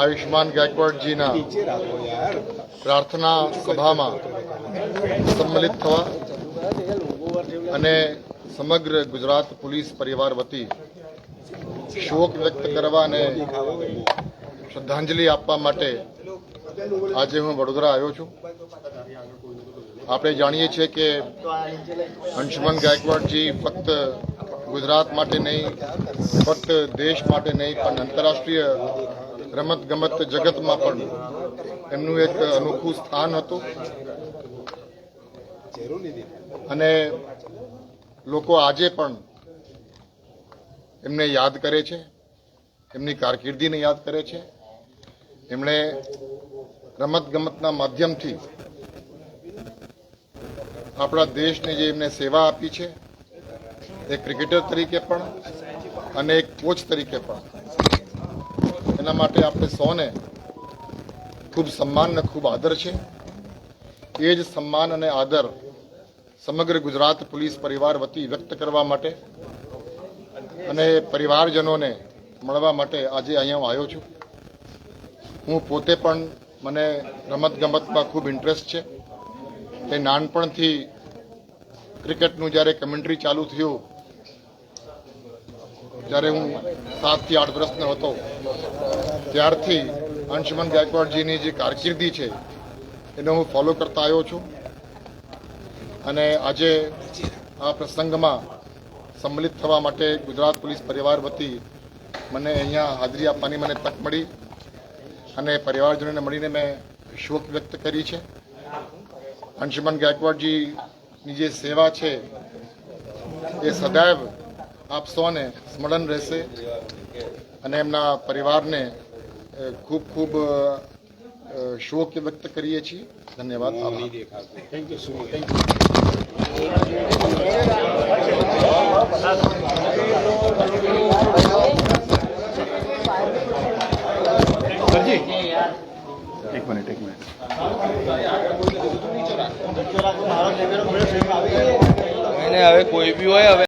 આયુષ્માન ગાયકવાડજીના પ્રાર્થના સભામાં સંમલિત થવા અને સમગ્ર ગુજરાત પોલીસ પરિવાર વતી શોક વ્યક્ત કરવા અને શ્રદ્ધાંજલિ આપવા માટે આજે હું વડોદરા આવ્યો છું. આપણે જાણીએ છીએ કે અંશુમન ગાયકવાડજી ફક્ત ગુજરાત માટે નહીં, ફક્ત દેશ માટે નહીં, પણ આંતરરાષ્ટ્રીય રમત ગમત જગતમાં પણ એમનું એક અનોખું સ્થાન હતું. અને લોકો આજે પણ એમને યાદ કરે છે, એમની કારકિર્દીને યાદ કરે છે. એમણે રમત ગમતના માધ્યમથી આપણા દેશને જે એમને સેવા આપી છે એક ક્રિકેટર તરીકે પણ અને એક કોચ તરીકે પણ માટે આપણે સૌને ખૂબ સન્માન અને ખૂબ આદર છે. એ જ સન્માન અને આદર સમગ્ર ગુજરાત પોલીસ પરિવાર વતી વ્યક્ત કરવા માટે અને પરિવારજનોને મળવા માટે આજે અહીંયા હું આવ્યો છું. હું પોતે પણ મને રમત ગમતમાં ખૂબ ઇન્ટરેસ્ટ છે. તે નાનપણથી ક્રિકેટનું જ્યારે કમેન્ટ્રી ચાલુ થયું, જ્યારે હું સાતથી આઠ વર્ષનો હતો ત્યારથી અંશુમન ગાયકવાડજીની જે કારકિર્દી છે, એને હું ફોલો કરતા આવ્યો છું. અને આજે આ પ્રસંગમાં સંમલિત થવા માટે ગુજરાત પોલીસ પરિવાર વતી મને અહીંયા હાજરી આપવાની મને તક મળી અને પરિવારજનોને મળીને મેં શોક વ્યક્ત કરી છે. અંશુમન ગાયકવાડજીની જે સેવા છે, એ સદૈવ આપ સૌને સ્મરણ રહેશે અને એમના પરિવારને ખૂબ ખૂબ શોક વ્યક્ત કરીએ છીએ. ધન્યવાદ. આભાર. એક મિનિટ એક મિનિટ. હવે કોઈ બી હોય હવે